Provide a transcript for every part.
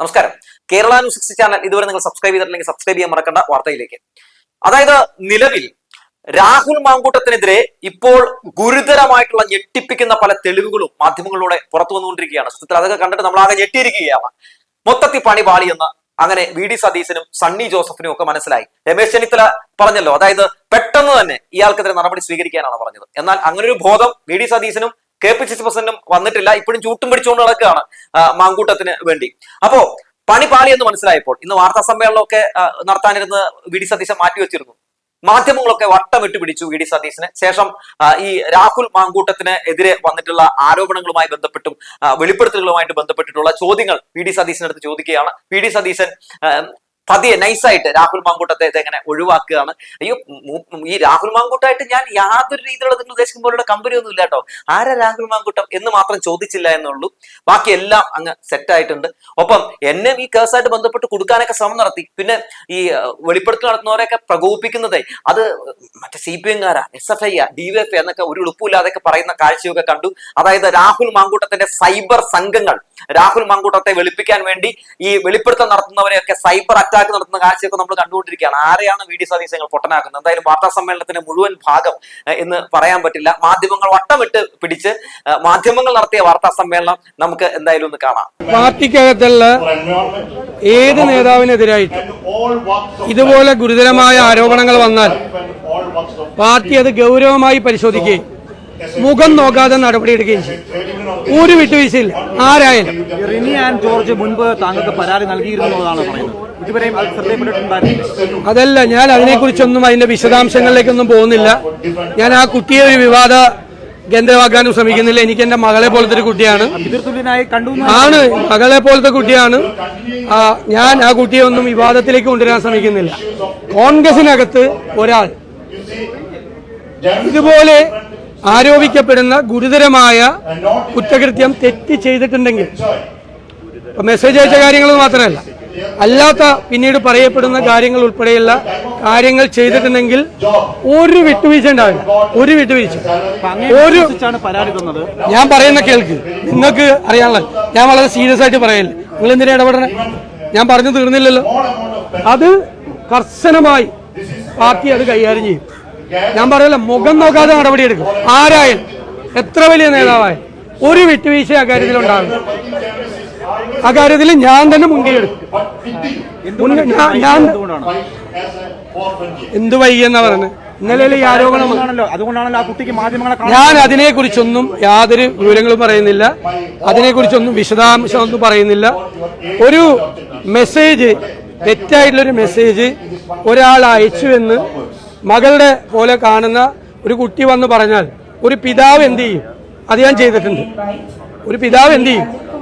നമസ്കാരം. Kerala news six channel ഇതുവരെ നിങ്ങൾ സബ്സ്ക്രൈബ് ചെയ്തിട്ടില്ലെങ്കിൽ സബ്സ്ക്രൈബ് ചെയ്യാൻ മറക്കേണ്ട വാർത്തയിലേക്ക്. അതായത് നിലവിൽ രാഹുൽ മാങ്കൂട്ടത്തിനെതിരെ ഇപ്പോൾ ഗുരുതരമായിട്ടുള്ള ഞെട്ടിപ്പിക്കുന്ന പല തെളിവുകളും മാധ്യമങ്ങളിലൂടെ പുറത്തു വന്നുകൊണ്ടിരിക്കുകയാണ്. സത്യത്തിൽ അതൊക്കെ കണ്ടിട്ട് നമ്മൾ ആകെ ഞെട്ടിയിരിക്കുകയാണ്. മൊത്തത്തിൽ പണി പാളിയെന്ന് അങ്ങനെ വി ഡി സതീശനും സണ്ണി ജോസഫിനും ഒക്കെ മനസ്സിലായി. രമേശ് ചെന്നിത്തല പറഞ്ഞല്ലോ അതായത് പെട്ടെന്ന് തന്നെ ഇയാൾക്കെതിരെ നടപടി സ്വീകരിക്കാനാണ് പറഞ്ഞത്. എന്നാൽ അങ്ങനെ ഒരു ബോധം വി ഡി സതീശനും കെ പി സി സി പ്രസിഡന്റും വന്നിട്ടില്ല. ഇപ്പോഴും ചൂട്ടും പിടിച്ചുകൊണ്ട് നടക്കുകയാണ് മാങ്കൂട്ടത്തിന് വേണ്ടി. അപ്പോ പണി പാളി എന്ന് മനസ്സിലായപ്പോൾ ഇന്ന് വാർത്താ സമ്മേളനമൊക്കെ നടത്താനിരുന്ന് വി ഡി സതീശൻ മാറ്റിവെച്ചിരുന്നു മാധ്യമങ്ങളൊക്കെ വട്ടമിട്ട് പിടിച്ചു വി ഡി സതീശന്. ശേഷം ഈ രാഹുൽ മാങ്കൂട്ടത്തിന് എതിരെ വന്നിട്ടുള്ള ആരോപണങ്ങളുമായി ബന്ധപ്പെട്ടും വെളിപ്പെടുത്തലുകളുമായിട്ട് ബന്ധപ്പെട്ടിട്ടുള്ള ചോദ്യങ്ങൾ വി ഡി സതീശനടുത്ത് ചോദിക്കുകയാണ്. വി ഡി സതീശൻ പതിയെ നൈസായിട്ട് രാഹുൽ മാങ്കൂട്ടത്തെ ഇതെങ്ങനെ ഒഴിവാക്കുകയാണ്. അയ്യോ ഈ രാഹുൽ മാങ്കൂട്ടായിട്ട് ഞാൻ യാതൊരു രീതിയിലുള്ള നിങ്ങൾ ഉദ്ദേശിക്കുമ്പോൾ പോലുള്ള കമ്പനി ഒന്നും ഇല്ല കേട്ടോ. ആരാ രാഹുൽ മാങ്കൂട്ടം എന്ന് മാത്രം ചോദിച്ചില്ല എന്നുള്ളൂ. ബാക്കി എല്ലാം അങ്ങ് സെറ്റ് ആയിട്ടുണ്ട്. ഒപ്പം എന്നെ ഈ കേസായിട്ട് ബന്ധപ്പെട്ട് കൊടുക്കാനൊക്കെ ശ്രമം നടത്തി. പിന്നെ ഈ വെളിപ്പെടുത്തൽ നടത്തുന്നവരെയൊക്കെ പ്രകോപിപ്പിക്കുന്നതേ അത് മറ്റേ C P എംകാരാ S F I D V F എന്നൊക്കെ ഒരു എളുപ്പമില്ലാതൊക്കെ പറയുന്ന കാഴ്ചയൊക്കെ കണ്ടു. അതായത് രാഹുൽ മാങ്കൂട്ടത്തിന്റെ സൈബർ സംഘങ്ങൾ രാഹുൽ മാങ്കൂട്ടത്തെ വെളുപ്പിക്കാൻ വേണ്ടി ഈ വെളിപ്പെടുത്തൽ നടത്തുന്നവരെയൊക്കെ സൈബർ നടത്തുന്ന കാഴ്ചയൊക്കെ നമ്മൾ കണ്ടുകൊണ്ടിരിക്കുകയാണ്. ആരെയാണ് വി ഡി സതീശങ്ങൾ പൊട്ടനാക്കുന്നത്? എന്തായാലും വാർത്താ സമ്മേളനത്തിന്റെ മുഴുവൻ ഭാഗം എന്ന് പറയാൻ പറ്റില്ല. മാധ്യമങ്ങൾ വട്ടമിട്ട് പിടിച്ച് മാധ്യമങ്ങൾ നടത്തിയ വാർത്താ സമ്മേളനം നമുക്ക് എന്തായാലും ഒന്ന് കാണാം. പാർട്ടിക്കകത്തുള്ള ഏത് നേതാവിനെതിരായിട്ട് ഇതുപോലെ ഗുരുതരമായ ആരോപണങ്ങൾ വന്നാൽ പാർട്ടി അത് ഗൗരവമായി പരിശോധിക്കുകയും മുഖം നോക്കാതെ നടപടിയെടുക്കുകയും ചെയ്യും. ഒരു വിട്ടുവീഴ്ചയില്ല. ആരായാലും. റിനി ആൻഡ് ജോർജ് മുൻപ് താങ്കൾക്ക് പരാതി നൽകിയിരുന്നതാണ് പറയുന്നത്. ഇതുവരെയും അത് ശ്രദ്ധയപ്പെട്ടിട്ടുണ്ടായിരുന്നു അതല്ല ഞാൻ അതിനെക്കുറിച്ചൊന്നും അതിന്റെ വിശദാംശങ്ങളിലേക്കൊന്നും പോകുന്നില്ല. ഞാൻ ആ കുട്ടിയെ ഒരു വിവാദ കേന്ദ്രമാക്കാനും ശ്രമിക്കുന്നില്ല. എനിക്ക് എന്റെ മകളെ പോലത്തെ ഒരു കുട്ടിയാണ്. ആണ് മകളെ പോലത്തെ കുട്ടിയാണ്. ഞാൻ ആ കുട്ടിയെ ഒന്നും വിവാദത്തിലേക്ക് കൊണ്ടുവരാൻ ശ്രമിക്കുന്നില്ല. കോൺഗ്രസിനകത്ത് ഒരാൾ ഇതുപോലെ ആരോപിക്കപ്പെടുന്ന ഗുരുതരമായ കുറ്റകൃത്യം തെറ്റ് ചെയ്തിട്ടുണ്ടെങ്കിൽ മെസ്സേജ് അയച്ച കാര്യങ്ങൾ മാത്രമല്ല അല്ലാത്ത പിന്നീട് പറയപ്പെടുന്ന കാര്യങ്ങൾ ഉൾപ്പെടെയുള്ള കാര്യങ്ങൾ ചെയ്തിട്ടുണ്ടെങ്കിൽ ഒരു വിട്ടുവീഴ്ച ഉണ്ടാവില്ല ഒരു വിട്ടുവീഴ്ച. ഒരു ഞാൻ പറയുന്ന കേൾക്ക്. നിങ്ങൾക്ക് അറിയാനുള്ള ഞാൻ വളരെ സീരിയസ് ആയിട്ട് പറയല്ലേ നിങ്ങൾ എന്തിനാ ഇടപെടണേ? ഞാൻ പറഞ്ഞു തീർന്നില്ലല്ലോ. അത് കർശനമായി പാർട്ടി അത് കൈകാര്യം ചെയ്യും. ഞാൻ പറയല്ല മുഖം നോക്കാതെ നടപടിയെടുക്കും ആരായാലും എത്ര വലിയ നേതാവായാലും ഒരു വിട്ടുവീഴ്ച ആ ഉണ്ടാകും അക്കാര്യത്തിൽ ഞാൻ തന്നെ മുൻകൈ എന്ത് വൈകിയെന്നാ പറയുന്നത്? ഇന്നലെ ഈ ആരോപണമാണല്ലോ. അതുകൊണ്ടാണല്ലോ ആ കുട്ടിക്ക് മാധ്യമങ്ങളെ ഞാൻ അതിനെക്കുറിച്ചൊന്നും യാതൊരു വിവരങ്ങളും പറയുന്നില്ല. അതിനെക്കുറിച്ചൊന്നും വിശദാംശമൊന്നും പറയുന്നില്ല. ഒരു മെസ്സേജ് തെറ്റായിട്ടുള്ളൊരു മെസ്സേജ് ഒരാൾ അയച്ചു എന്ന് മകളുടെ പോലെ കാണുന്ന ഒരു കുട്ടി വന്ന് പറഞ്ഞാൽ ഒരു പിതാവ് എന്ത് ചെയ്യും? അത് ഞാൻ ചെയ്തിട്ടുണ്ട്. ഒരു പിതാവ് എന്ത് ചെയ്യും?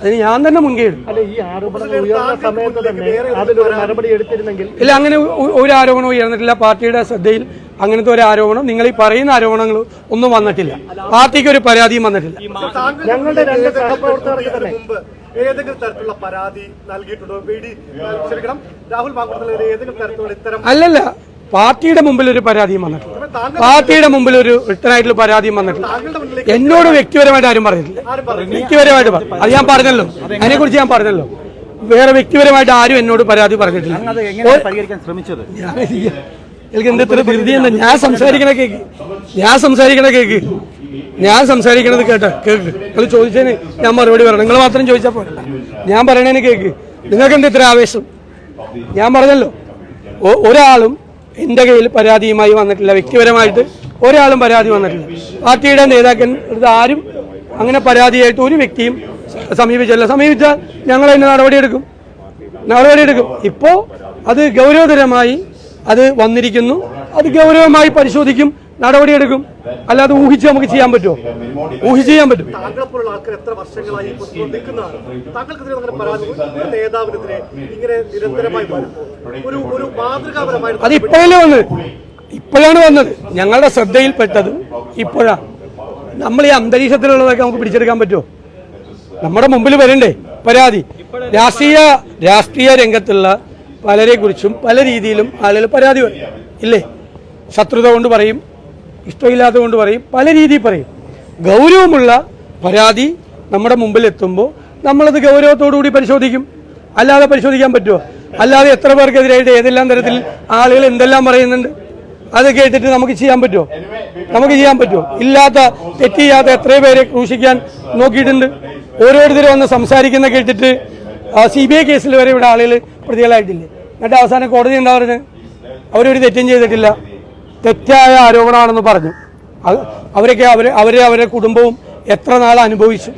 അതിന് ഞാൻ തന്നെ മുൻകൈ ഇല്ല അങ്ങനെ ഒരു ആരോപണവും ഉയർന്നിട്ടില്ല. പാർട്ടിയുടെ ശ്രദ്ധയിൽ അങ്ങനത്തെ ഒരു ആരോപണം നിങ്ങൾ ഈ പറയുന്ന ആരോപണങ്ങൾ ഒന്നും വന്നിട്ടില്ല. പാർട്ടിക്ക് ഒരു പരാതിയും വന്നിട്ടില്ല. ഞങ്ങളുടെ രണ്ട് സഹപ്രവർത്തകർക്ക് തന്നെ ഏതെങ്കിലും തരത്തിലുള്ള പരാതി നൽകിയിട്ടുണ്ടോ? രാഹുൽ അല്ലല്ല. പാർട്ടിയുടെ മുമ്പിൽ ഒരു പരാതിയും വന്നിട്ടില്ല. പാർട്ടിയുടെ മുമ്പിൽ ഒരു റിട്ടേൺ ആയിട്ടുള്ള പരാതിയും വന്നിട്ടില്ല. മുന്നിലേക്ക് എന്നോട് വ്യക്തിപരമായിട്ട് ആരും പറഞ്ഞിട്ടില്ല. വ്യക്തിപരമായിട്ട് പറ- അത് ഞാൻ പറഞ്ഞല്ലോ. അതിനെക്കുറിച്ച് ഞാൻ പറഞ്ഞല്ലോ. വേറെ വ്യക്തിപരമായിട്ട് ആരും എന്നോട് പരാതി പറഞ്ഞിട്ടില്ല. എനിക്ക് എന്ത് ഇത്ര ധൃതി എന്ന് ഞാൻ സംസാരിക്കണ കേക്ക്. ഞാൻ സംസാരിക്കണ കേക്ക്. ഞാൻ സംസാരിക്കണത് കേട്ടോ കേക്ക്. നിങ്ങൾ ചോദിച്ചതിന് ഞാൻ മറുപടി പറയണം. നിങ്ങൾ മാത്രം ചോദിച്ചാൽ പോലെ ഞാൻ പറയണേന് കേക്ക്. നിങ്ങൾക്ക് എന്ത് ഇത്ര ആവേശം? ഞാൻ പറഞ്ഞല്ലോ. ഒരാളും എന്റെ കയ്യിൽ പരാതിയുമായി വന്നിട്ടില്ല. വ്യക്തിപരമായിട്ട് ഒരാളും പരാതി വന്നിട്ടില്ല. പാർട്ടിയുടെ നേതാക്കൻ ആരും അങ്ങനെ പരാതിയായിട്ട് ഒരു വ്യക്തിയും സമീപിച്ചല്ല. സമീപിച്ചാൽ ഞങ്ങൾ അതിന് നടപടിയെടുക്കും. നടപടിയെടുക്കും. ഇപ്പോ അത് ഗൗരവതരമായി അത് വന്നിരിക്കുന്നു. അത് ഗൗരവമായി പരിശോധിക്കും. നടപടിയെടുക്കും. അല്ലാതെ ഊഹിച്ച് നമുക്ക് ചെയ്യാൻ പറ്റുമോ? ഊഹിച്ച് ചെയ്യാൻ പറ്റും. അത് ഇപ്പോഴല്ലേ വന്നത്? ഇപ്പോഴാണ് വന്നത്. ഞങ്ങളുടെ ശ്രദ്ധയിൽപ്പെട്ടത് ഇപ്പോഴാണ് നമ്മൾ ഈ അന്തരീക്ഷത്തിലുള്ളതൊക്കെ നമുക്ക് പിടിച്ചെടുക്കാൻ പറ്റുമോ? നമ്മുടെ മുമ്പിൽ വരണ്ടേ? പരാതി. രാഷ്ട്രീയ രാഷ്ട്രീയ രംഗത്തുള്ള പലരെ കുറിച്ചും പല രീതിയിലും ആളുകൾ പരാതി ഇല്ലേ? ശത്രുത കൊണ്ട് പറയും. ഇഷ്ടമില്ലാത്തത് കൊണ്ട് പറയും പല രീതിയിൽ പറയും. ഗൗരവമുള്ള പരാതി നമ്മുടെ മുമ്പിൽ എത്തുമ്പോൾ നമ്മളത് ഗൗരവത്തോടു കൂടി പരിശോധിക്കും. അല്ലാതെ പരിശോധിക്കാൻ പറ്റുമോ അല്ലാതെ എത്ര പേർക്കെതിരായിട്ട് ഏതെല്ലാം തരത്തിൽ ആളുകൾ എന്തെല്ലാം പറയുന്നുണ്ട്? അത് കേട്ടിട്ട് നമുക്ക് ചെയ്യാൻ പറ്റുമോ നമുക്ക് ചെയ്യാൻ പറ്റുമോ ഇല്ലാത്ത തെറ്റ് ചെയ്യാത്ത എത്രയോ പേരെ ക്രൂശിക്കാൻ നോക്കിയിട്ടുണ്ട്. ഓരോരുത്തരും വന്ന് സംസാരിക്കുന്ന കേട്ടിട്ട് സി ബി ഐ കേസിൽ വരെ ഇവിടെ ആളുകൾ പ്രതികളായിട്ടില്ലേ? എന്നിട്ട് അവസാനം കോടതി പറഞ്ഞത്? അവരൊരു തെറ്റും ചെയ്തിട്ടില്ല. തെറ്റായ ആരോപണമാണെന്ന് പറഞ്ഞു. അവരൊക്കെ അവരെ അവരെ അവരുടെ കുടുംബവും എത്ര നാൾ അനുഭവിച്ചു.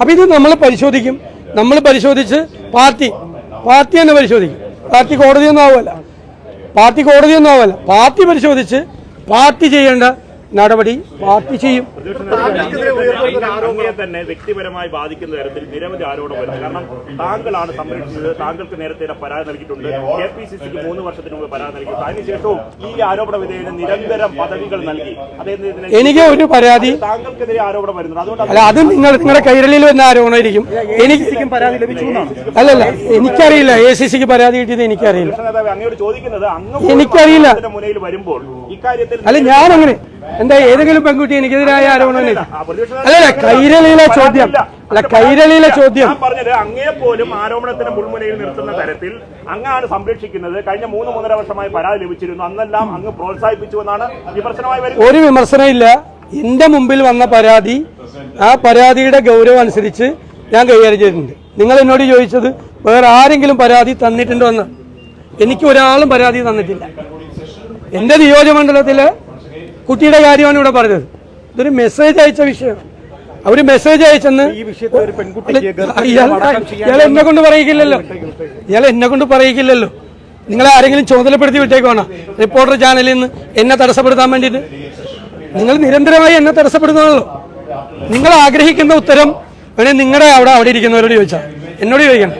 അപ്പൊ ഇത് നമ്മൾ പരിശോധിക്കും. നമ്മൾ പരിശോധിച്ച് പാർട്ടി പാർട്ടി തന്നെ പരിശോധിക്കും. പാർട്ടി കോടതിയൊന്നും ആവുമല്ല പാർട്ടി കോടതിയൊന്നും ആവുമല്ല പാർട്ടി പരിശോധിച്ച് പാർട്ടി ചെയ്യേണ്ട നടപടി പാർട്ടി ചെയ്യും. തന്നെ വ്യക്തിപരമായി ബാധിക്കുന്ന തരത്തിൽ നിരവധി ആരോപണം വരുന്നു കാരണം താങ്കളാണ് സംരക്ഷിച്ചത്. താങ്കൾക്ക് നേരത്തെ പരാതി നൽകിയിട്ടുണ്ട്. കെ പി സി സിക്ക് മൂന്ന് വർഷത്തിന് മുമ്പ് പരാതി നൽകി അതിനുശേഷവും ഈ ആരോപണ വിധേയന് നിരന്തരം പദവികൾ നൽകി. അദ്ദേഹത്തിന് എനിക്ക് ഒരു പരാതി താങ്കൾക്കെതിരെ ആരോപണം വരുന്നുണ്ട്. അതുകൊണ്ട് അല്ല അത് നിങ്ങൾ നിങ്ങളുടെ കൈരളിയിൽ വന്ന ആരോപണമായിരിക്കും. എനിക്ക് പരാതി ലഭിച്ചു എന്നാണ്. അല്ലല്ല എനിക്കറിയില്ല. എ സി സിക്ക് പരാതി കിട്ടിയത് എനിക്കറിയില്ല. അങ്ങോട്ട് ചോദിക്കുന്നത് അങ്ങ് എനിക്കറിയില്ല. മുനയിൽ മുന്നിൽ വരുമ്പോൾ ഇക്കാര്യത്തിൽ അല്ല ഞാൻ അങ്ങനെ എന്താ ഏതെങ്കിലും പെൺകുട്ടി എനിക്കെതിരായ ആരോപണം അല്ലല്ല കൈരളിയിലെ ചോദ്യം. അല്ല കൈരളിയിലെ ചോദ്യം. പറഞ്ഞത് അങ്ങേ പോലും ആരോപണത്തിന് മുൾമുനയിൽ നിർത്തുന്ന തരത്തിൽ അങ്ങാണ് സംരക്ഷിക്കുന്നത്. കഴിഞ്ഞ മൂന്ന് മൂന്നര വർഷമായി പരാതി ലഭിച്ചിരുന്നു. അന്നെല്ലാം അങ്ങ് പ്രോത്സാഹിപ്പിച്ചു എന്നാണ് വിമർശനമായി വരുന്നത്. ഒരു വിമർശനമില്ല എന്റെ മുമ്പിൽ വന്ന പരാതി ആ പരാതിയുടെ ഗൗരവം അനുസരിച്ച് ഞാൻ കൈകാര്യം ചെയ്തിട്ടുണ്ട്. നിങ്ങൾ എന്നോട് ചോദിച്ചത് വേറെ ആരെങ്കിലും പരാതി തന്നിട്ടുണ്ടോ എന്ന്? എനിക്ക് ഒരാളും പരാതി തന്നിട്ടില്ല. എന്റെ നിയോജകമണ്ഡലത്തിലെ കുട്ടിയുടെ കാര്യമാണ് ഇവിടെ പറഞ്ഞത്. ഇതൊരു മെസ്സേജ് അയച്ച വിഷയം. അവർ മെസ്സേജ് അയച്ചെന്ന് ഇയാൾ എന്നെ കൊണ്ട് പറയിക്കില്ലല്ലോ. ഇയാൾ എന്നെ കൊണ്ട് പറയിക്കില്ലല്ലോ. നിങ്ങളെ ആരെങ്കിലും ചുമതലപ്പെടുത്തി വിട്ടേക്കുവാണോ? റിപ്പോർട്ടർ ചാനലിൽ നിന്ന് എന്നെ തടസ്സപ്പെടുത്താൻ വേണ്ടിയിട്ട്. നിങ്ങൾ നിരന്തരമായി എന്നെ തടസ്സപ്പെടുത്തുന്നതല്ലോ നിങ്ങൾ ആഗ്രഹിക്കുന്ന ഉത്തരം വേണേ നിങ്ങളുടെ അവിടെ അവിടെ ഇരിക്കുന്നവരോട് ചോദിച്ചാൽ എന്നോട് ചോദിക്കണം.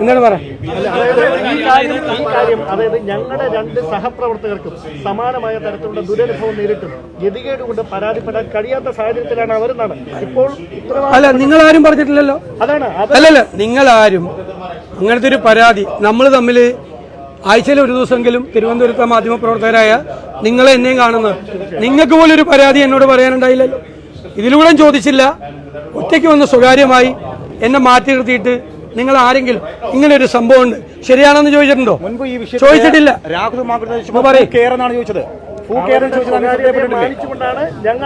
എന്താണ് അതായത് ഞങ്ങളുടെ രണ്ട് സഹപ്രവർത്തകർക്കും സമാനമായ തരത്തിലുള്ള ദുരനുഭവം നേരിട്ടും. ഗതികേട് കൊണ്ട് പരാതിപ്പെടാൻ കഴിയാത്ത സാഹചര്യത്തിലാണ് അവർ അവരെന്നാണ്. ഇപ്പോൾ അല്ല നിങ്ങൾ ആരും പറഞ്ഞിട്ടില്ലല്ലോ. അതാണ് അത് അല്ലല്ല നിങ്ങൾ ആരും അങ്ങനത്തെ ഒരു പരാതി നമ്മൾ തമ്മിൽ ആഴ്ചയിൽ ഒരു ദിവസമെങ്കിലും തിരുവനന്തപുരത്തെ മാധ്യമപ്രവർത്തകരായ നിങ്ങളെ എന്നെയും കാണുന്നത്. നിങ്ങൾക്ക് പോലും ഒരു പരാതി എന്നോട് പറയാനുണ്ടായില്ലല്ലോ. ഇതിലൂടെ ചോദിച്ചില്ല. ഒറ്റയ്ക്ക് വന്ന് സ്വകാര്യമായി എന്നെ മാറ്റി നിർത്തിയിട്ട് നിങ്ങൾ ആരെങ്കിലും ഇങ്ങനെ ഒരു സംഭവം ഉണ്ട് ശരിയാണെന്ന് ചോദിച്ചിട്ടുണ്ടോ? മുൻപ് ഈ വിഷയത്തിൽ ചോദിച്ചിട്ടില്ല. രാഹുൽ ചോദിച്ചത്.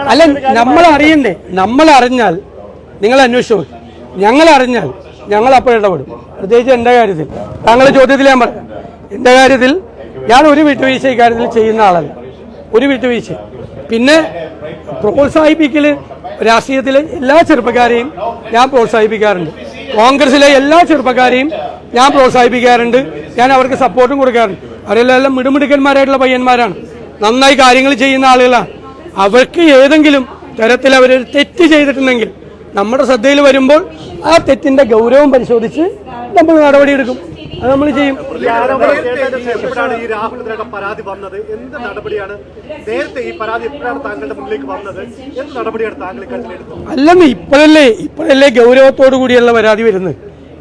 അല്ല നമ്മൾ അറിയണ്ടേ? നമ്മൾ അറിഞ്ഞാൽ നിങ്ങൾ അന്വേഷിച്ചു. ഞങ്ങൾ അറിഞ്ഞാൽ ഞങ്ങൾ അപ്പോൾ ഇടപെടും. പ്രത്യേകിച്ച് എന്റെ കാര്യത്തിൽ. താങ്കളുടെ ചോദ്യത്തിൽ ഞാൻ പറയാം. എന്റെ കാര്യത്തിൽ ഞാൻ ഒരു വിട്ടുവീഴ്ച ഇക്കാര്യത്തിൽ ചെയ്യുന്ന ആളല്ല. ഒരു വിട്ടുവീഴ്ച. പിന്നെ പ്രോത്സാഹിപ്പിക്കൽ രാഷ്ട്രീയത്തിലെ എല്ലാ ചെറുപ്പക്കാരെയും ഞാൻ പ്രോത്സാഹിപ്പിക്കാറുണ്ട്. കോൺഗ്രസിലെ എല്ലാ ചെറുപ്പക്കാരെയും ഞാൻ പ്രോത്സാഹിപ്പിക്കാറുണ്ട്. ഞാൻ അവർക്ക് സപ്പോർട്ടും കൊടുക്കാറുണ്ട്. അവരെല്ലാം മിടുമിടുക്കന്മാരായിട്ടുള്ള പയ്യന്മാരാണ്. നന്നായി കാര്യങ്ങൾ ചെയ്യുന്ന ആളുകളാണ് അവർക്ക് ഏതെങ്കിലും തരത്തിൽ അവർ തെറ്റ് ചെയ്തിട്ടുണ്ടെങ്കിൽ നമ്മുടെ ശ്രദ്ധയിൽ വരുമ്പോൾ ആ തെറ്റിന്റെ ഗൗരവം പരിശോധിച്ച് നമ്മൾ നടപടിയെടുക്കും. അത് നമ്മൾ ചെയ്യും. ഈ രാഹുലിനെതിരെ പരാതി വന്നത്. എന്ത് നടപടിയാണ്? നേരത്തെ ഈ പരാതി എപ്പോഴാണ് താങ്കളുടെ മുന്നിലേക്ക് വന്നത്. എന്ത് നടപടിയാണ് താങ്കൾ അല്ലെന്ന് ഇപ്പോഴല്ലേ ഇപ്പോഴല്ലേ ഗൗരവത്തോടു കൂടിയുള്ള പരാതി വരുന്നത്.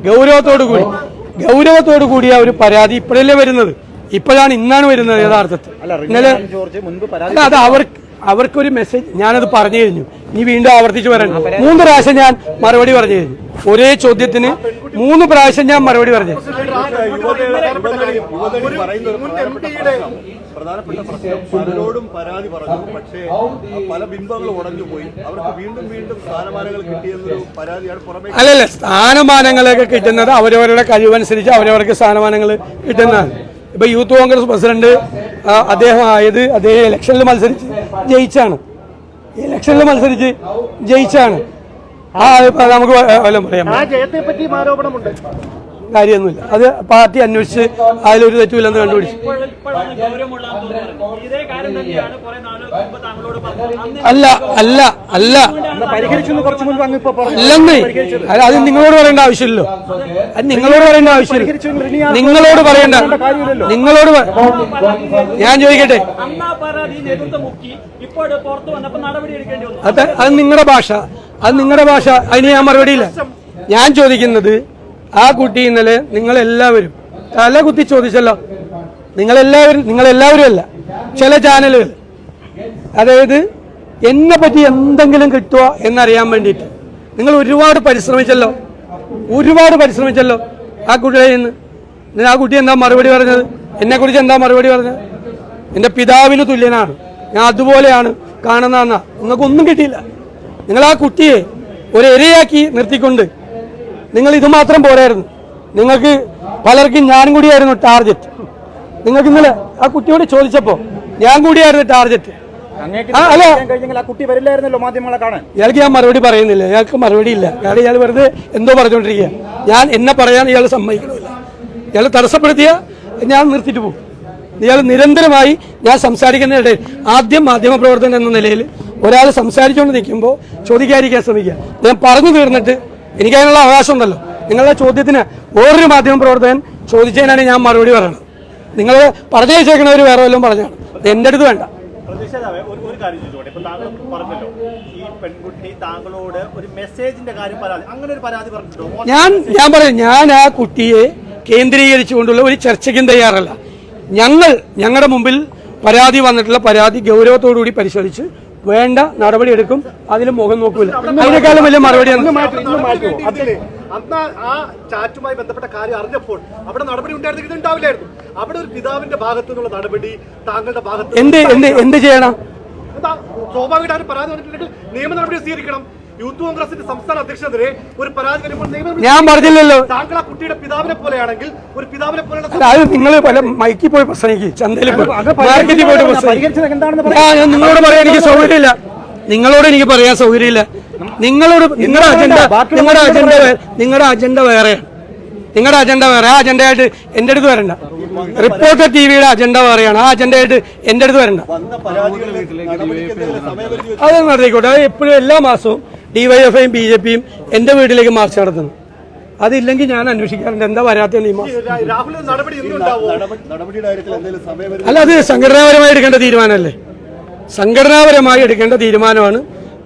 ഗൗരവത്തോടു കൂടി ഗൗരവത്തോടു കൂടിയ ഒരു പരാതി ഇപ്പോഴല്ലേ വരുന്നത്. ഇപ്പോഴാണ് ഇന്നാണ് വരുന്നത് യഥാർത്ഥത്തിൽ. അല്ല ഇന്നലെ മുൻപ് പരാതി അല്ല അത് അവർക്ക് അവർക്കൊരു മെസ്സേജ് ഞാനത് പറഞ്ഞു കഴിഞ്ഞു. ഇനി വീണ്ടും ആവർത്തിച്ചു വരാൻ മൂന്ന് പ്രാവശ്യം ഞാൻ മറുപടി പറഞ്ഞു കഴിഞ്ഞു. ഒരേ ചോദ്യത്തിന് മൂന്ന് പ്രാവശ്യം ഞാൻ മറുപടി പറഞ്ഞു. പ്രധാനപ്പെട്ട പ്രശ്നം പലരോടും പരാതി പറഞ്ഞു. പക്ഷേ പല ബിംബങ്ങളും ഉടഞ്ഞു പോയി. അവർക്ക് വീണ്ടും വീണ്ടും സ്ഥാനമാനങ്ങൾ കിട്ടിയെന്നൊരു പരാതിയാണ് പുറമേ അല്ലല്ല സ്ഥാനമാനങ്ങളൊക്കെ കിട്ടുന്നത് അവരവരുടെ കഴിവനുസരിച്ച് അവരവർക്ക് സ്ഥാനമാനങ്ങൾ കിട്ടുന്നതാണ്. ഇപ്പൊ യൂത്ത് കോൺഗ്രസ് പ്രസിഡന്റ് അദ്ദേഹം ആയത് അദ്ദേഹം ഇലക്ഷനിൽ മത്സരിച്ച് ജയിച്ചാണ്. ഇലക്ഷനിൽ മത്സരിച്ച് ജയിച്ചാണ്. ആ ഇപ്പൊ നമുക്ക് വ- വല്ലതും പറയാം. ആ ജയത്തെ പറ്റിയും ആരോപണമുണ്ട്? കാര്യമൊന്നുമില്ല. അത് പാർട്ടി അന്വേഷിച്ച് അതിലൊരു തെറ്റുമില്ലെന്ന് കണ്ടുപിടിച്ചു. അല്ല അല്ല അല്ല. പരിഹരിച്ചു എന്ന് കുറച്ച് മുൻപ് അങ്ങ് പറഞ്ഞു അല്ലെന്നേ അത് അത് നിങ്ങളോട് പറയേണ്ട ആവശ്യമില്ലല്ലോ. അത് നിങ്ങളോട് പറയേണ്ട ആവശ്യമില്ല. നിങ്ങളോട് പറയേണ്ട നിങ്ങളോട് ഞാൻ ചോദിക്കട്ടെ. അത് അത് നിങ്ങളുടെ ഭാഷ. അത് നിങ്ങളുടെ ഭാഷ അതിന് ഞാൻ മറുപടിയില്ല. ഞാൻ ചോദിക്കുന്നത് ആ കുട്ടി ഇന്നലെ നിങ്ങളെല്ലാവരും തല കുത്തി ചോദിച്ചല്ലോ. നിങ്ങളെല്ലാവരും നിങ്ങളെല്ലാവരും അല്ല ചില ചാനലുകൾ. അതായത് എന്നെ പറ്റി എന്തെങ്കിലും കിട്ടുക എന്നറിയാൻ വേണ്ടിയിട്ട്. നിങ്ങൾ ഒരുപാട് പരിശ്രമിച്ചല്ലോ. ഒരുപാട് പരിശ്രമിച്ചല്ലോ ആ കുട്ടിയുടെ നിന്ന്. എന്നിട്ട് ആ കുട്ടി എന്താ മറുപടി പറഞ്ഞത്? എന്നെ കുറിച്ച് എന്താ മറുപടി പറഞ്ഞത്? എന്റെ പിതാവിന് തുല്യനാണ്. ഞാൻ അതുപോലെയാണ് കാണുന്നതെന്നാ. നിങ്ങൾക്കൊന്നും കിട്ടിയില്ല. നിങ്ങൾ ആ കുട്ടിയെ ഒരു ഇരയാക്കി നിർത്തിക്കൊണ്ട് നിങ്ങൾ ഇത് മാത്രം പോരായിരുന്നു. നിങ്ങൾക്ക് പലർക്കും ഞാൻ കൂടിയായിരുന്നു ടാർജറ്റ്. നിങ്ങൾക്ക് ഇന്നലെ ആ കുട്ടിയോട് ചോദിച്ചപ്പോ ഞാൻ കൂടിയായിരുന്നു ടാർജറ്റ്. ഇയാൾക്ക് ഞാൻ മറുപടി പറയുന്നില്ല. ഇയാൾക്ക് മറുപടി ഇല്ല. കാരണം ഇയാൾ വെറുതെ എന്തോ പറഞ്ഞുകൊണ്ടിരിക്കുക. ഞാൻ എന്നെ പറയാൻ ഇയാൾ സമ്മതിക്കുന്നില്ല ഇയാൾ തടസ്സപ്പെടുത്തിയ ഞാൻ നിർത്തിയിട്ട് പോകും. ഇയാൾ നിരന്തരമായി ഞാൻ സംസാരിക്കുന്നതിനിടയിൽ ആദ്യം മാധ്യമപ്രവർത്തകൻ എന്ന നിലയിൽ ഒരാൾ സംസാരിച്ചുകൊണ്ട് നിൽക്കുമ്പോൾ ചോദിക്കാതിരിക്കാൻ ശ്രമിക്കുക. ഞാൻ പറഞ്ഞു തീർന്നിട്ട് എനിക്ക് അതിനുള്ള അവകാശം ഉണ്ടല്ലോ. നിങ്ങളുടെ ചോദ്യത്തിന് മാധ്യമ പ്രവർത്തകൻ ചോദിച്ചതിനാണ് ഞാൻ മറുപടി പറയുന്നത് നിങ്ങൾ പറഞ്ഞു വെച്ചേക്കണവർ വേറെ വല്ലതും പറഞ്ഞാണ്. അത് എന്റെ അടുത്ത് വേണ്ട. ഒരു ഒരു കാര്യം ചോദിച്ചോട്ടെ. ഇപ്പൊ താങ്കൾ പറഞ്ഞല്ലോ ഈ പെൺകുട്ടി താങ്കളോട് ഒരു മെസ്സേജിന്റെ കാര്യം പരാതി അങ്ങനെ ഒരു പരാതി പറഞ്ഞിട്ടുണ്ടോ? ഞാൻ ഞാൻ പറയാം ഞാൻ ആ കുട്ടിയെ കേന്ദ്രീകരിച്ചുകൊണ്ടുള്ള ഒരു ചർച്ചയ്ക്കും തയ്യാറല്ല. ഞങ്ങൾ ഞങ്ങളുടെ മുമ്പിൽ പരാതി വന്നിട്ടുള്ള പരാതി ഗൗരവത്തോടുകൂടി പരിശോധിച്ച് വേണ്ട നടപടി എടുക്കും. അതിൽ മുഖം നോക്കൂല. അതിനേക്കാളും വലിയ മറുപടി അന്ന് ആ ചാറ്റുമായി ബന്ധപ്പെട്ട കാര്യം അറിഞ്ഞപ്പോൾ അവിടെ നടപടി ഉണ്ടായിരുന്നെങ്കിൽ ഉണ്ടാവില്ലായിരുന്നു. അവിടെ ഒരു പിതാവിന്റെ ഭാഗത്തു നിന്നുള്ള നടപടി താങ്കളുടെ ഭാഗത്ത് എന്ത് എന്ത് എന്ത് ചെയ്യണം? എന്താ സ്വാഭാവികമായിട്ട് പരാതി വന്നിട്ടുണ്ടെങ്കിൽ നിയമ നടപടി സ്വീകരിക്കണം. യൂത്ത് കോൺഗ്രസിന്റെ സംസ്ഥാന അധ്യക്ഷനെതിരെ ഒരു പരാതി വരുമ്പോൾ ഞാൻ പറഞ്ഞില്ലല്ലോ. താങ്കൾ ആ കുട്ടിയുടെ പിതാവിനെ പോലെയാണെങ്കിൽ ഒരു പിതാവിനെ പോലെയുള്ള അല്ല, അത് നിങ്ങൾ പല മൈക്കിൽ പോയി പ്രസംഗിക്ക്. ചന്തയിൽ പോയി മാർക്കറ്റിൽ പോയിട്ട് പ്രസംഗിക്ക്. ഞാൻ ഞാൻ നിങ്ങളോട് പറയാൻ എനിക്ക് സൗകര്യമില്ല. നിങ്ങളോട് എനിക്ക് പറയാൻ സൗകര്യമില്ല. നിങ്ങളോട് നിങ്ങളുടെ അജണ്ട നിങ്ങളുടെ അജണ്ട നിങ്ങളുടെ അജണ്ട വേറെയാണ് നിങ്ങളുടെ അജണ്ട വേറെ. ആ അജണ്ടയായിട്ട് എന്റെ അടുത്ത് വരണ്ട. റിപ്പോർട്ടർ ടി വിയുടെ അജണ്ട വേറെയാണ്. ആ അജണ്ടയായിട്ട് എന്റെ അടുത്ത് വരണ്ട. അത് നടത്തിക്കോട്ടെ. അത് എപ്പോഴും എല്ലാ മാസവും ഡിവൈഎഫ്ഐയും ബി ജെ പിയും എന്റെ വീട്ടിലേക്ക് മാർച്ച് നടത്തുന്നു. അതില്ലെങ്കിൽ ഞാൻ അന്വേഷിക്കാറുണ്ട്. എന്താ വരാത്ത അല്ല അത് സംഘടനാപരമായി എടുക്കേണ്ട തീരുമാനമല്ലേ? സംഘടനാപരമായി എടുക്കേണ്ട തീരുമാനമാണ്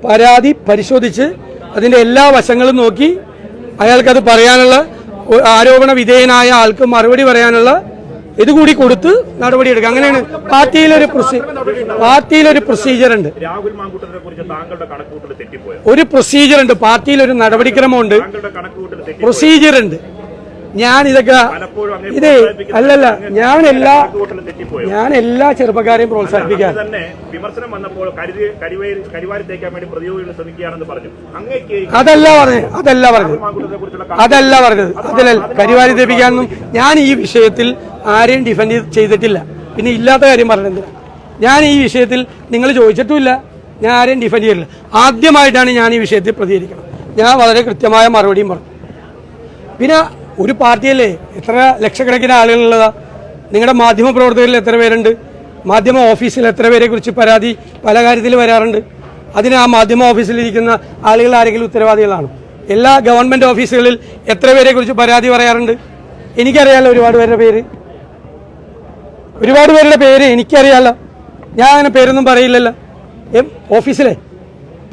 പരാതി പരിശോധിച്ച് അതിന്റെ എല്ലാ വശങ്ങളും നോക്കി അയാൾക്കത് പറയാനുള്ള ആരോപണ വിധേയനായ ആൾക്ക് മറുപടി പറയാനുള്ള ഇതുകൂടി കൊടുത്ത് നടപടിയെടുക്കുക അങ്ങനെയാണ് പാർട്ടിയിലൊരു പ്രൊസീ പാർട്ടിയിലൊരു പ്രൊസീജിയർ ഉണ്ട്. ഒരു പ്രൊസീജിയർ ഉണ്ട്. പാർട്ടിയിലൊരു നടപടിക്രമമുണ്ട്. താങ്കളുടെ പ്രൊസീജിയർ ഉണ്ട്. ഞാൻ ഇതൊക്കെ ഇത് അല്ലല്ല ഞാൻ എല്ലാ ഞാൻ എല്ലാ ചെറുപ്പക്കാരെയും പ്രോത്സാഹിപ്പിക്കാൻ. വിമർശനം വന്നപ്പോൾ അതല്ല പറഞ്ഞത് അതല്ല പറഞ്ഞത്. അതല്ല പറഞ്ഞത്. അതല്ല കരിവാരി ദേപ്പിക്കാനൊന്നും ഞാൻ ഈ വിഷയത്തിൽ ആരെയും ഡിഫെൻഡ് ചെയ്തിട്ടില്ല. പിന്നെ ഇല്ലാത്ത കാര്യം പറഞ്ഞത് ഞാൻ ഈ വിഷയത്തിൽ നിങ്ങൾ ചോദിച്ചിട്ടുമില്ല. ഞാൻ ആരെയും ഡിഫെൻഡ് ചെയ്തില്ല ആദ്യമായിട്ടാണ് ഞാൻ ഈ വിഷയത്തിൽ പ്രതികരിക്കുന്നത്. ഞാൻ വളരെ കൃത്യമായ മറുപടിയും പറഞ്ഞു. പിന്നെ ഒരു പാർട്ടിയല്ലേ? എത്ര ലക്ഷക്കണക്കിന് ആളുകളുള്ളതാ. നിങ്ങളുടെ മാധ്യമ പ്രവർത്തകരിൽ എത്ര പേരുണ്ട്? മാധ്യമ ഓഫീസിൽ എത്ര പേരെ കുറിച്ച് പരാതി പല കാര്യത്തിൽ വരാറുണ്ട്? അതിന് ആ മാധ്യമ ഓഫീസിലിരിക്കുന്ന ആളുകൾ ആരെങ്കിലും ഉത്തരവാദികളാണ്? എല്ലാ ഗവൺമെന്റ് ഓഫീസുകളിൽ എത്ര പേരെ കുറിച്ച് പരാതി പറയാറുണ്ട്? എനിക്കറിയാലോ ഒരുപാട് പേരുടെ പേര്. ഒരുപാട് പേരുടെ പേര് എനിക്കറിയാലോ. ഞാൻ അങ്ങനെ പേരൊന്നും പറയില്ലല്ലോ. ഓഫീസിലെ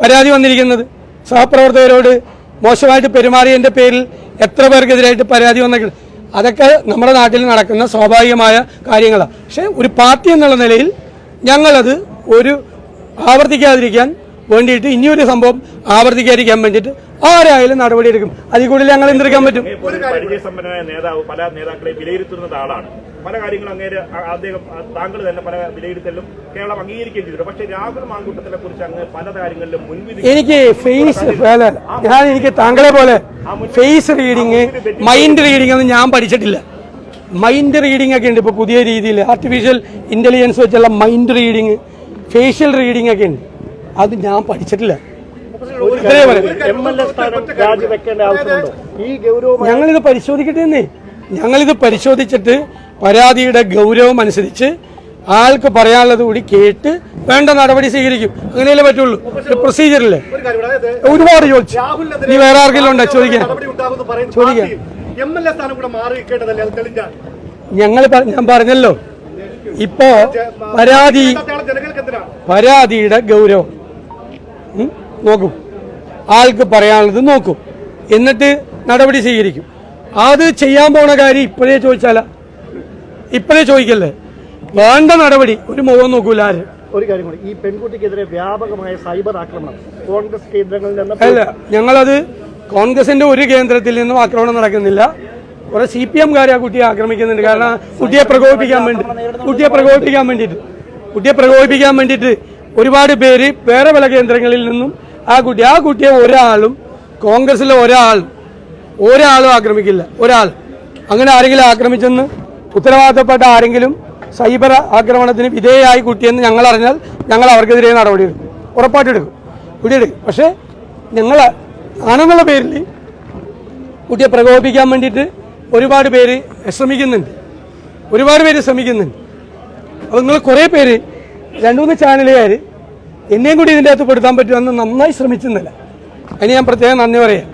പരാതി വന്നിരിക്കുന്നത് സഹപ്രവർത്തകരോട് മോശമായിട്ട് പെരുമാറിയതിന്റെ പേരിൽ എത്ര പേർക്കെതിരായിട്ട് പരാതി വന്നെങ്കിൽ അതൊക്കെ നമ്മുടെ നാട്ടിൽ നടക്കുന്ന സ്വാഭാവികമായ കാര്യങ്ങളാണ് പക്ഷേ ഒരു പാർട്ടി എന്നുള്ള നിലയിൽ ഞങ്ങളത് ഒരു ആവർത്തിക്കാതിരിക്കാൻ വേണ്ടിയിട്ട് ഇനിയൊരു സംഭവം ആവർത്തിക്കാതിരിക്കാൻ വേണ്ടിയിട്ട് ആരായാലും നടപടിയെടുക്കും. അതിൽ കൂടുതൽ ഞങ്ങൾ എന്തെടുക്കാൻ പറ്റും. നേതാവ് പല നേതാക്കളെ ആളാണ്. പല കാര്യങ്ങളും അങ്ങേര് അദ്ദേഹം താങ്കൾ തന്നെ പല വിലയിരുത്തലും കേരളം അംഗീകരിക്കുകയും ചെയ്തു പക്ഷേ രാഹുൽ മാങ്കൂട്ടത്തിനെ കുറിച്ച് അങ്ങ് പല കാര്യങ്ങളിലും മുൻവിധി എനിക്ക് ഫേസ് ഞാൻ എനിക്ക് താങ്കളെ പോലെ ഫേസ് റീഡിങ് മൈൻഡ് റീഡിംഗ് ഒന്നും ഞാൻ പഠിച്ചിട്ടില്ല. മൈൻഡ് റീഡിംഗ് ഒക്കെ ഉണ്ട് ഇപ്പൊ പുതിയ രീതിയിൽ. ആർട്ടിഫിഷ്യൽ ഇന്റലിജൻസ് വെച്ചുള്ള മൈൻഡ് റീഡിങ് ഫേഷ്യൽ റീഡിംഗ് ഒക്കെ ഉണ്ട്. അത് ഞാൻ പഠിച്ചിട്ടില്ല. ഞങ്ങളിത് പരിശോധിക്കട്ടെ എന്നേ ഞങ്ങളിത് പരിശോധിച്ചിട്ട് പരാതിയുടെ ഗൗരവം അനുസരിച്ച് ആൾക്ക് പറയാനുള്ളത് കൂടി കേട്ട് വേണ്ട നടപടി സ്വീകരിക്കും. അങ്ങനെയല്ലേ പറ്റുള്ളൂ? പ്രൊസീജിയറല്ലേ ഒരുപാട് ചോദിച്ചു. ഇനി നീ വേറെ ആർക്കെങ്കിലും ഉണ്ടോ? ചോദിക്കാൻ ചോദിക്കാം. ഞങ്ങൾ ഞാൻ പറഞ്ഞല്ലോ. ഇപ്പോ പരാതി പരാതിയുടെ ഗൗരവം. നോക്കും. ആൾക്ക് പറയാനുള്ളത് നോക്കും. എന്നിട്ട് നടപടി സ്വീകരിക്കും. അത് ചെയ്യാൻ പോണ കാര്യം ഇപ്പോഴേ ചോദിച്ചാലാ. ഇപ്പോഴേ ചോദിക്കല്ലേ? വേണ്ട നടപടി. ഒരു മുഖം നോക്കൂല ആര്? ഒരു കാര്യം കൂടി. ഈ പെൺകുട്ടിക്കെതിരെ വ്യാപകമായ സൈബർ ആക്രമണം കോൺഗ്രസ് കേന്ദ്രങ്ങളിൽ നിന്ന് അല്ല ഞങ്ങളത് കോൺഗ്രസിന്റെ ഒരു കേന്ദ്രത്തിൽ നിന്നും ആക്രമണം നടക്കുന്നില്ല. കുറെ സി പി എംകാരെ ആ കുട്ടിയെ ആക്രമിക്കുന്നുണ്ട്. കാരണം കുട്ടിയെ പ്രകോപിപ്പിക്കാൻ വേണ്ടി കുട്ടിയെ പ്രകോപിപ്പിക്കാൻ വേണ്ടിയിട്ട് കുട്ടിയെ പ്രകോപിപ്പിക്കാൻ വേണ്ടിയിട്ട് ഒരുപാട് പേര് വേറെ പല കേന്ദ്രങ്ങളിൽ നിന്നും ആ കുട്ടി ആ കുട്ടിയെ ഒരാളും കോൺഗ്രസിലെ ഒരാൾ ഒരാളും ആക്രമിക്കില്ല. ഒരാൾ. അങ്ങനെ ആരെങ്കിലും ആക്രമിച്ചെന്ന് ഉത്തരവാദിത്തപ്പെട്ട ആരെങ്കിലും സൈബർ ആക്രമണത്തിന് വിധേയമായി കുട്ടിയെന്ന് ഞങ്ങൾ അറിഞ്ഞാൽ ഞങ്ങൾ അവർക്കെതിരെ നടപടിയെടുക്കും ഉറപ്പായിട്ടെടുക്കും കുട്ടിയെടുക്കും പക്ഷേ ഞങ്ങൾ ആണെന്നുള്ള പേരിൽ കുട്ടിയെ പ്രകോപിപ്പിക്കാൻ വേണ്ടിയിട്ട് ഒരുപാട് പേര് ശ്രമിക്കുന്നുണ്ട്. ഒരുപാട് പേര് ശ്രമിക്കുന്നുണ്ട്. അപ്പോൾ നിങ്ങൾ കുറേ പേര് രണ്ട് മൂന്ന് ചാനലുകാർ എന്നെയും കൂടി ഇതിന്റെ അകത്ത് പെടുത്താൻ പറ്റുമെന്ന് നന്നായി ശ്രമിച്ചെന്നില്ല അതിന് ഞാൻ പ്രത്യേകം നന്ദി പറയാം.